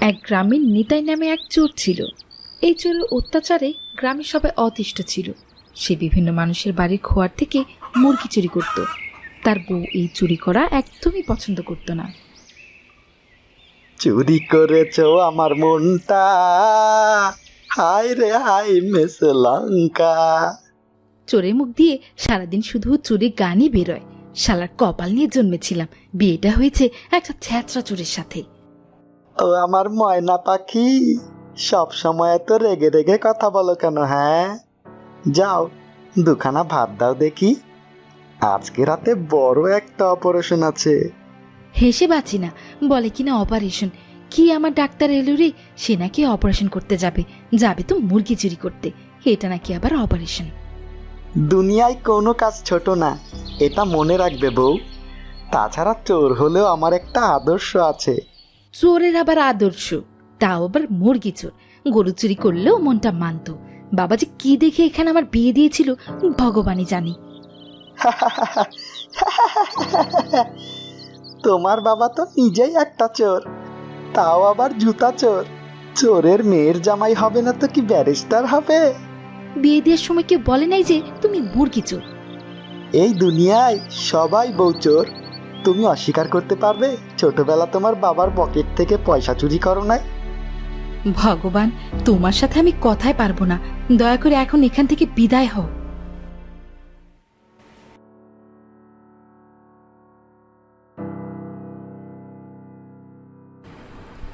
এক গ্রামের নিতাই নামে এক চোর ছিল। এই চোরের অত্যাচারে গ্রামের সবাই অতিষ্ঠ ছিল। সে বিভিন্ন মানুষের বাড়ির খোয়ার থেকে মুরগি চুরি করত। তার বউ এই চুরি করা একদমই পছন্দ করত না। চুরি করেছ আমার মনটা। হায় রে হায় মেস লঙ্কা। চোরের মুখ দিয়ে সারাদিন শুধু চুরি গানই বেরোয়। শালার কপাল নিয়ে জন্মেছিলাম। বিয়েটা হয়েছে একটা ছ্যাঁচড়া চোরের সাথে। ও আমার ময়না পাখি সব সময় তো রেগে রেগে কথা বলো কেন হ্যাঁ? যাও দুখানা ভাত দাও দেখি। আজকে রাতে বড় একটা অপারেশন আছে। হেসে বাঁচি না বলে কিনা অপারেশন। কি আমার ডাক্তার এলো রে? সে নাকি অপারেশন করতে যাবে। যাবে তো মুরগি চুরি করতে। এটা নাকি আবার অপারেশন। দুনিয়ায় কোনো কাজ ছোট না এটা মনে রাখবে বউ। তাছাড়া চোর হলেও আমার একটা আদর্শ আছে। চোরের আবার আদর্শ। তাও আবার মুরগি চোর। গরু চুরি করলেও মনটা মানত। বাবা যে কি দেখে এখানে আমার বিয়ে দিয়েছিল ভগবানই জানি। তোমার বাবা তো নিজেই একটা চোর। তাও আবার জুতা চোর। চোরের মেয়ের জামাই হবে না তো কি ব্যারিস্টার হবে? বিয়ে দেওয়ার সময় কেউ বলে নাই যে তুমি মুরগি চোর। এই দুনিয়ায় সবাই বউ চোর। তুমি অস্বীকার করতে পারবে ছোটবেলা তোমার বাবার পকেট থেকে পয়সা চুরি করো নাই। ভগবান তোমার সাথে আমি কথাই পারব না। দয়া করে এখন এখান থেকে বিদায় হও।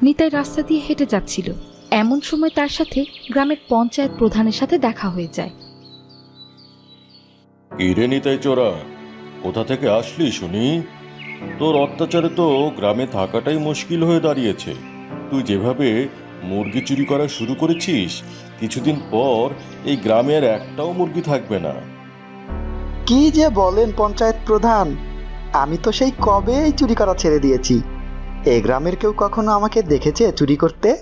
নিতাই রাস্তা দিয়ে হেঁটে যাচ্ছিল। এমন সময় তার সাথে গ্রামের পঞ্চায়েত প্রধানের সাথে দেখা হয়ে যায়। কিরে নিতাই চোরা কোথা থেকে আসলি শুনি? তোর অত্যাচারে তো গ্রামে থাকাটাই মুশকিল হয়ে দাঁড়িয়েছে। তুই যেভাবে মুরগি চুরি করা শুরু করেছিস কিছুদিন পর এই গ্রামের একটাও মুরগি থাকবে না। কি যে বলেন পঞ্চায়েত প্রধান আমি তো সেই কবেই চুরি করা ছেড়ে দিয়েছি। এ গ্রামের কেউ কখনো আমাকে দেখেছে চুরি করতে?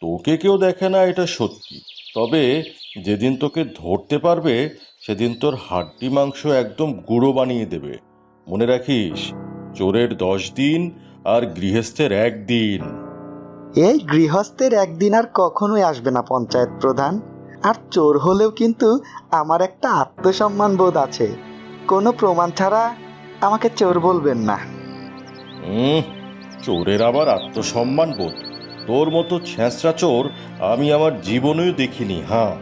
তোকে কেউ দেখে না এটা সত্যি। তবে যেদিন তোকে ধরতে পারবে সেদিন তোর হাড্ডি মাংস একদম গুঁড়ো বানিয়ে দেবে। মনে রাখিস চোরের দশ দিন আর গৃহস্থের একদিন এই গৃহস্থের একদিন আর কখনোই আসবে না পঞ্চায়েত প্রধান। আর চোর হলেও কিন্তু আমার একটা আত্মসম্মান বোধ আছে। কোনো প্রমাণ ছাড়া আমাকে চোর বলবেন না। হুম চোরের আবার আত্মসম্মান বোধ। তোর মতো ছেঁচড়া চোর আমি আমার জীবনেও দেখিনি হ্যাঁ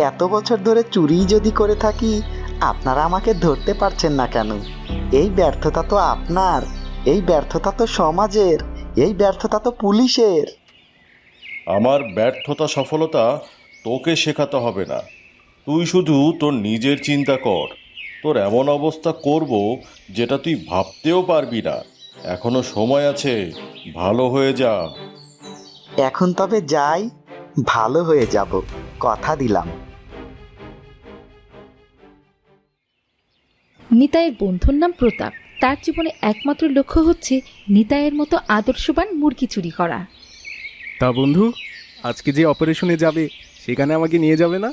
এত বছর ধরে চুরি যদি করে থাকি আপনারা আমাকে ধরতে পারছেন না কেন? এই ব্যর্থতা তো আপনার এই ব্যর্থতা তো সমাজের এই ব্যর্থতা তো পুলিশের। আমার ব্যর্থতা সফলতা তোকে শেখাতে হবে না। তুই শুধু তোর নিজের চিন্তা কর। তোর এমন অবস্থা করব যেটা তুই ভাবতেও পারবি না। এখনও সময় আছে ভালো হয়ে যা। এখন তবে যাই ভালো হয়ে যাব কথা দিলাম। নিতাইয়ের বন্ধুর নাম প্রতাপ। তার জীবনে একমাত্র লক্ষ্য হচ্ছে নিতাইয়ের মতো আদর্শবান মুরগি চুরি করা। তা বন্ধু আজকে যে অপারেশনে যাবে সেখানে আমাকে নিয়ে যাবে না?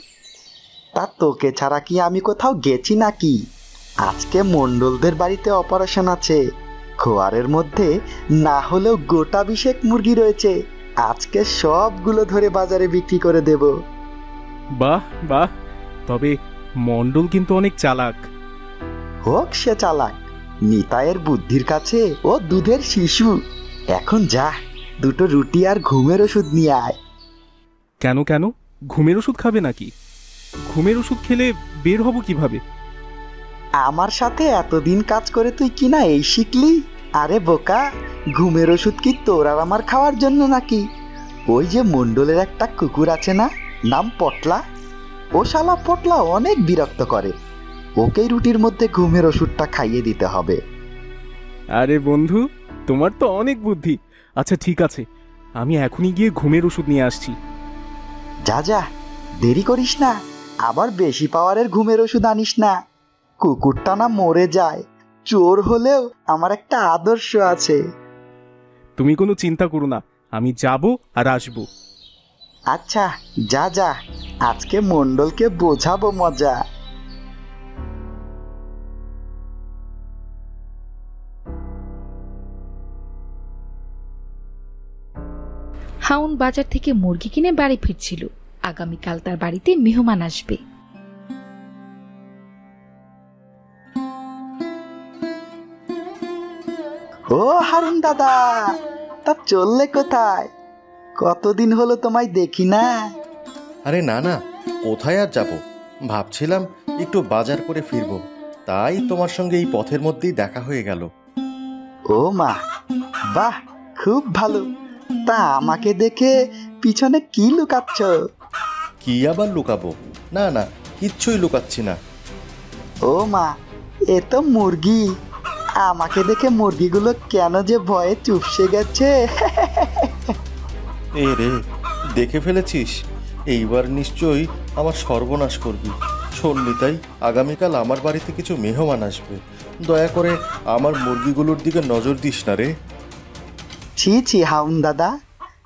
তা তোকে ছাড়া কি আমি কোথাও গেছি নাকি? আজকে মণ্ডলদের বাড়িতে অপারেশন আছে। খোয়ারের মধ্যে না হলেও গোটা বিশেক মুরগি রয়েছে। আজকে সবগুলো ধরে বাজারে বিক্রি করে দেব। বাহ বাহ। তবে মণ্ডল কিন্তু অনেক চালাক। হোক সে চালাক। নিতায়ের বুদ্ধির কাছে ও দুধের শিশু। এখন যা দুটো রুটি আর ঘুমের ওষুধ নিয়ে আয়। কেন কেন? ঘুমের ওষুধ খাবে নাকি? ঘুমের ওষুধ খেলে বের হব কীভাবে? আমার সাথে এতদিন কাজ করে তুই কি না এই শিখলি? আরে বোকা ঘুমের ওষুধ কি তোর আর আমার খাওয়ার জন্য নাকি? ওই যে মণ্ডলের একটা কুকুর আছে না নাম পটলা। ও শালা পটলা অনেক বিরক্ত করে। ওকেই রুটির মধ্যে ঘুমের ওষুধটা খাইয়ে দিতে হবে। আরে বন্ধু তোমার তো অনেক বুদ্ধি। আচ্ছা ঠিক আছে। আমি এখনই গিয়ে ঘুমের ওষুধ নিয়ে আসছি। যা যা দেরি করিস না। আবার বেশি পাওয়ারের ঘুমের ওষুধ আনিস না। কুকুরটা না মরে যায়। চোর হলেও আমার একটা আদর্শ আছে। তুমি কোনো চিন্তা করো না। আমি যাব আর আসব। আচ্ছা যা যা। আজকে মণ্ডলকে বোঝাবো মজা। হাউন বাজার থেকে মুরগি কিনে বাড়ি ফিরছিল। আগামীকাল তার বাড়িতে মেহমান আসবে। ও হারুন দাদা তা চললে কোথায়? কতদিন হলো তোমায় দেখি না। আরে না না কোথায় আর যাব? ভাবছিলাম একটু বাজার করে ফিরব। তাই তোমার সঙ্গে এই পথের মধ্যেই দেখা হয়ে গেল। ও মা বাহ খুব ভালো। তা আমাকে দেখে পিছনে কি লুকাচ্ছ? কি আবার লুকাবো? না না কিচ্ছুই লুকাচ্ছি না। ও মা এ তো মুরগি। আমাকে দেখে মুরগিগুলো কেন যে ভয়ে চুপসে গেছে। এ রে দেখে ফেলেছিস? এইবার নিশ্চয়ই আমার সর্বনাশ করবি। শুনলি তাই আগামীকাল আমার বাড়িতে কিছু মেহমান আসবে। দয়া করে আমার মুরগিগুলোর দিকে নজর দিস না রে। ছি ছি হাউন দাদা।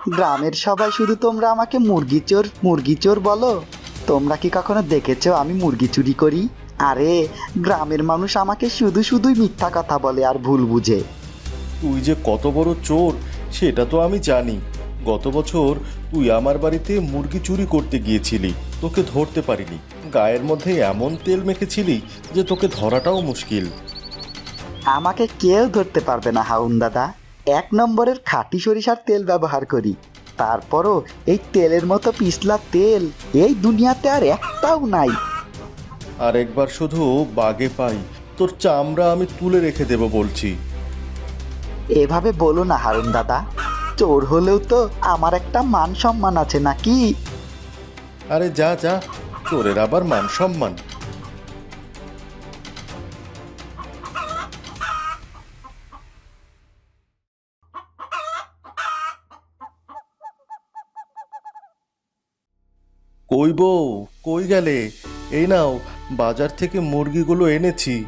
গ্রামের সবাই শুধু তোমরা আমাকে মুরগি চোর মুরগি চোর বলো। তোমরা কি কখনো দেখেছ আমি মুরগি চুরি করি? আরে গ্রামের মানুষ আমাকে শুধু শুধুই মিথ্যা কথা বলে আর ভুল বুঝে। তুই যে কত বড় চোর সেটা তো আমি জানি। গত বছর তুই আমার বাড়িতে মুরগি চুরি করতে গিয়েছিলি তোকে ধরতে পারিনি। গায়ের মধ্যে এমন তেল মেখেছিলি যে তোকে ধরাটাও মুশকিল। আমাকে কেউ ধরতে পারবে না হাউন দাদা। এক নম্বরের খাঁটি সরিষার তেল ব্যবহার করি। তারপরও এই তেলের মতো পিছলা তেল এই দুনিয়াতে আর একটাও নাই। আর একবার শুধু বাগে পাই তোর চামড়া আমি তুলে রেখে দেব বলছি। এভাবে বলো না হারুন দাদা চোর হলেও তো আমার একটা মান সম্মান আছে নাকি? আরে যা যা চোরের আবার মান সম্মান। কই বউ কই গেলে? এই নাও বাজার থেকে মুরগিগুলো এনেছি।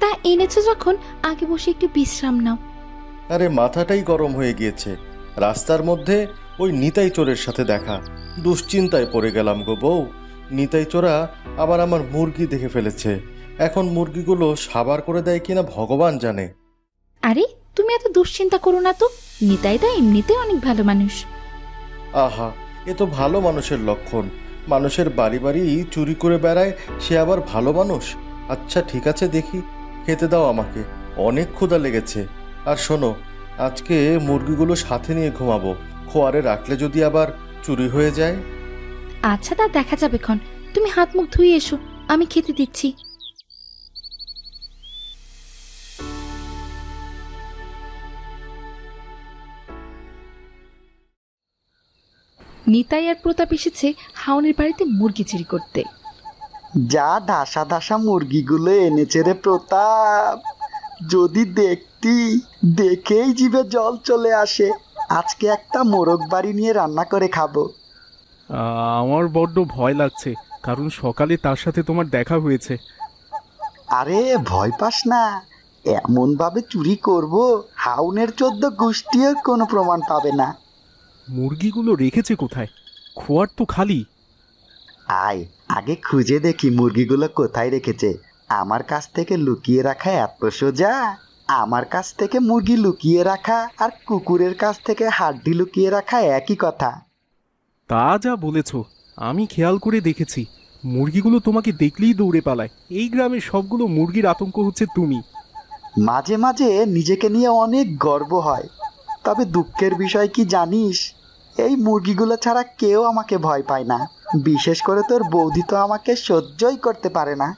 তা এনেছো যখন আগে বসে একটু বিশ্রাম নাও। আরে মাথাটাই গরম হয়ে গিয়েছে। রাস্তার মধ্যে ওই নিতাই চোরের সাথে দেখা। দুশ্চিন্তায় পড়ে গেলাম গো বউ। নিতাই চোরা আবার আমার মুরগি দেখে ফেলেছে। এখন মুরগিগুলো সাবার করে দেয় কিনা ভগবান জানে। আরে তুমি এত দুশ্চিন্তা করো না তো। নিতাইদা এমনিতে অনেক ভালো মানুষ। আহা এ তো ভালো মানুষের লক্ষণ। মানুষের বাড়ি বাড়ি চুরি করে বেড়ায় সে আবার ভালো মানুষ? আচ্ছা ঠিক আছে দেখি। খেতে দাও আমাকে। অনেক ক্ষুধা লেগেছে। আর শোনো আজকে মুরগিগুলো সাথে নিয়ে ঘুমাবো। খোয়ারে রাখলে যদি আবার চুরি হয়ে যায়। আচ্ছা তা দেখা যাবে ক্ষণ। তুমি হাত মুখ ধুয়ে এসো। আমি খেতে দিচ্ছি। নিতাই আর প্রতাপ এসেছে হাউনের বাড়িতে মুরগি চুরি করতে। যা ধাসা ধাসা মুরগিগুলো এনেছে রে প্রতাপ। যদি দেখতি দেখেই জিভে জল চলে আসে। আজকে একটা মোরগ বাড়ি নিয়ে রান্না করে খাব। আমার বড্ড ভয় লাগছে কারণ সকালে তার সাথে তোমার দেখা হয়েছে। আরে ভয় পাস না। এমন ভাবে চুরি করব হাউনের চোদ্দ গোষ্ঠীও কোনো প্রমাণ পাবে না। মুরগিগুলো রেখেছে কোথায়? খোয়ার তো খালি। আয় আগে খুঁজে দেখি মুরগিগুলো কোথায় রেখেছে। আমার কাছ থেকে লুকিয়ে রাখা এত সোজা। আমার কাছ থেকে মুরগি লুকিয়ে রাখা আর কুকুরের কাছ থেকে হাড্ডি লুকিয়ে রাখা একই কথা। তা যা বলেছ আমি খেয়াল করে দেখেছি। মুরগিগুলো তোমাকে দেখলেই দৌড়ে পালায়। এই গ্রামের সবগুলো মুরগির আতঙ্ক হচ্ছে তুমি। মাঝে মাঝে নিজেকে নিয়ে অনেক গর্ব হয়। তবে দুঃখের বিষয় কি জানিস? এই মুরগিগুলো ছাড়া কেউ আমাকে ভয় পায় না। বিশেষ করে তোর বৌদি তো আমাকে সহ্যই করতে পারে না।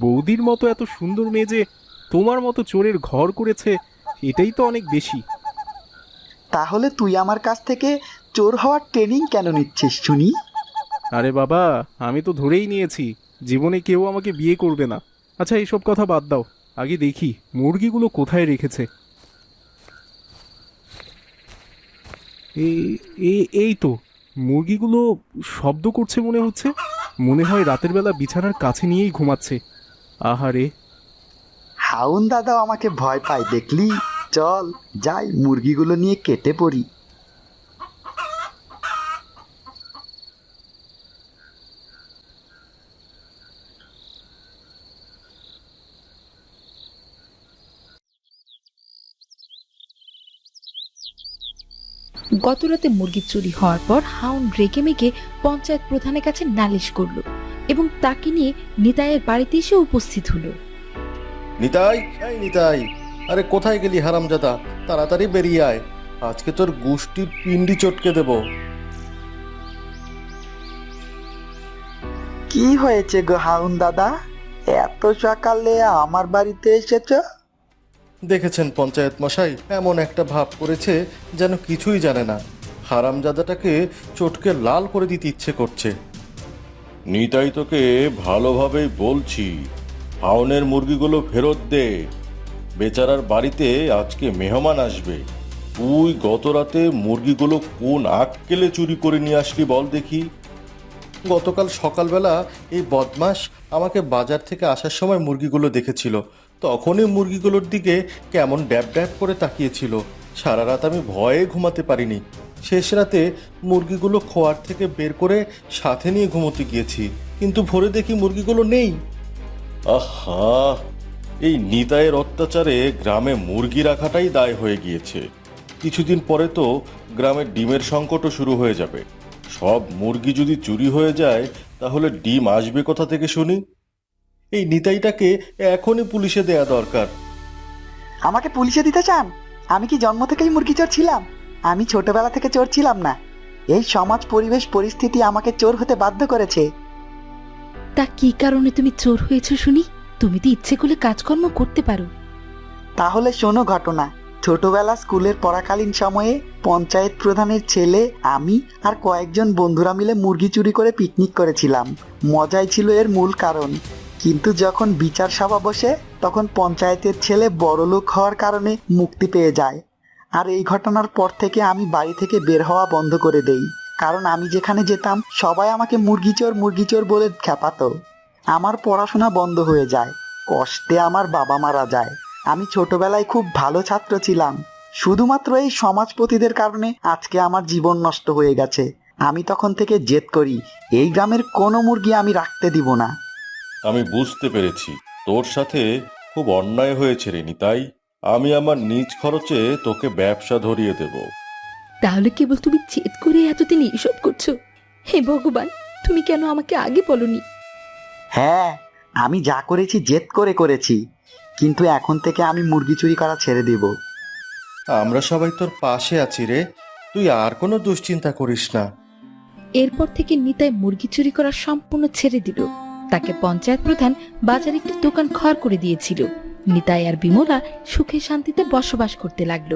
বৌদির মতো এত সুন্দর মেয়ে যে তোমার মতো চোরের ঘর করেছে এটাই তো অনেক বেশি। তাহলে তুই আমার কাছ থেকে চোর হওয়ার ট্রেনিং কেন নিচ্ছিস শুনি? আরে বাবা আমি তো ধরেই নিয়েছি জীবনে কেউ আমাকে বিয়ে করবে না। আচ্ছা এইসব কথা বাদ দাও। আগে দেখি মুরগিগুলো কোথায় রেখেছে? এ- এ- এই তো। মুরগিগুলো শব্দ করছে মনে হচ্ছে। মনে হয় রাতের বেলা বিছানার কাছে নিয়েই ঘুমাচ্ছে। আহারে। হাউন দাদাও আমাকে ভয় পায় দেখলি? চল, যাই, মুরগিগুলো নিয়ে কেটে পড়ি। গতরাতে মুরগি চুরি হওয়ার পর হাউন রেগে মেগে পঞ্চায়েত প্রধানের কাছে নালিশ করল এবং তাকে নিয়ে নিতাইয়ের বাড়িতে এসে উপস্থিত হলো। নিতাই এই নিতাই আরে কোথায় গেলি হারামজাদা? তাড়াতাড়ি বেরিয়ে আয়। আজকে তোর গুষ্টির পিন্ডি চটকে দেব। কি হয়েছে গো হাউন দাদা? এত সকালে আমার বাড়িতে এসেছ? দেখেছেন পঞ্চায়েত মশাই এমন একটা ভাব করেছে যেন কিছুই জানে না। হারামজাদাটাকে চটকে লাল করে দিতে ইচ্ছে করছে। নিতাই তোকে ভালোভাবেই বলছি হাওনের মুরগিগুলো ফেরত দে। বেচারার বাড়িতে আজকে মেহমান আসবে। তুই গত রাতে মুরগিগুলো কোন আক্কেলে চুরি করে নিয়ে আসলি বল দেখি। গতকাল সকালবেলা এই বদমাস আমাকে বাজার থেকে আসার সময় মুরগিগুলো দেখেছিল। তখনই মুরগিগুলোর দিকে কেমন ড্যাব ড্যাব করে তাকিয়েছিল। সারা রাত আমি ভয়ে ঘুমাতে পারিনি। শেষ রাতে মুরগিগুলো খোয়ার থেকে বের করে সাথে নিয়ে ঘুমোতে গিয়েছি, কিন্তু ভোরে দেখি মুরগিগুলো নেই। আহা! এই নিতাইয়ের অত্যাচারে গ্রামে মুরগি রাখাটাই দায় হয়ে গিয়েছে। কিছুদিন পরে তো গ্রামের ডিমের সংকটও শুরু হয়ে যাবে। সব মুরগি যদি চুরি হয়ে যায়, তাহলে ডিম আসবে কোথা থেকে শুনি? এই নিতাইটাকে এখনই পুলিশে দেয়া দরকার। আমাকে পুলিশে দিতে চান? আমি কি জন্ম থেকেই মুরগি চোর ছিলাম? আমি ছোটবেলা থেকে চোর ছিলাম না। এই সমাজ পরিবেশ পরিস্থিতি আমাকে চোর হতে বাধ্য করেছে। তা কি কারণে তুমি চোর হয়েছো শুনি? তুমি তো ইচ্ছে করলে কাজকর্ম করতে পারো। তাহলে শোনো ঘটনা। ছোটবেলা স্কুলের পড়াকালীন সময়ে পঞ্চায়েত প্রধানের ছেলে আমি আর কয়েকজন বন্ধুরা মিলে মুরগি চুরি করে পিকনিক করেছিলাম। মজাই ছিল এর মূল কারণ। কিন্তু যখন বিচার সভা বসে, তখন পঞ্চায়েতের ছেলে বড়লোক হওয়ার কারণে মুক্তি পেয়ে যায়। আর এই ঘটনার পর থেকে আমি বাড়ি থেকে বের হওয়া বন্ধ করে দেই। কারণ আমি যেখানে যেতাম, সবাই আমাকে মুরগি চোর মুরগি চোর বলে খেপাতো। আমার পড়াশোনা বন্ধ হয়ে যায়। কষ্টে আমার বাবা মারা যায়। আমি ছোটবেলায় খুব ভালো ছাত্র ছিলাম। শুধুমাত্র এই সমাজপতিদের কারণে আজকে আমার জীবন নষ্ট হয়ে গেছে। আমি তখন থেকে জেদ করি, এই গ্রামের কোনো মুরগি আমি রাখতে দিব না। আমি বুঝতে পেরেছি। তোর সাথে খুব অন্যায় হয়েছে রে নিতাই আমি আমার নিজ খরচে তোকে ব্যবসা ধরিয়ে দেব। তাহলে কেবল তুমি জেদ করে এতদিন এইসব করছ? হে ভগবান তুমি কেন আমাকে আগে বলনি? হ্যাঁ আমি যা করেছি জেদ করে করেছি কিন্তু এখন থেকে আমি মুরগি চুরি করা ছেড়ে দেব। আমরা সবাই তোর পাশে আছি রে। তুই আর কোনো দুশ্চিন্তা করিস না। এরপর থেকে নিতাই মুরগি চুরি করা সম্পূর্ণ ছেড়ে দিল। তাকে পঞ্চায়েত প্রধান বাজার একটি দোকান খড় করে দিয়েছিল। নিতাই আর বিমলা সুখে শান্তিতে বসবাস করতে লাগল।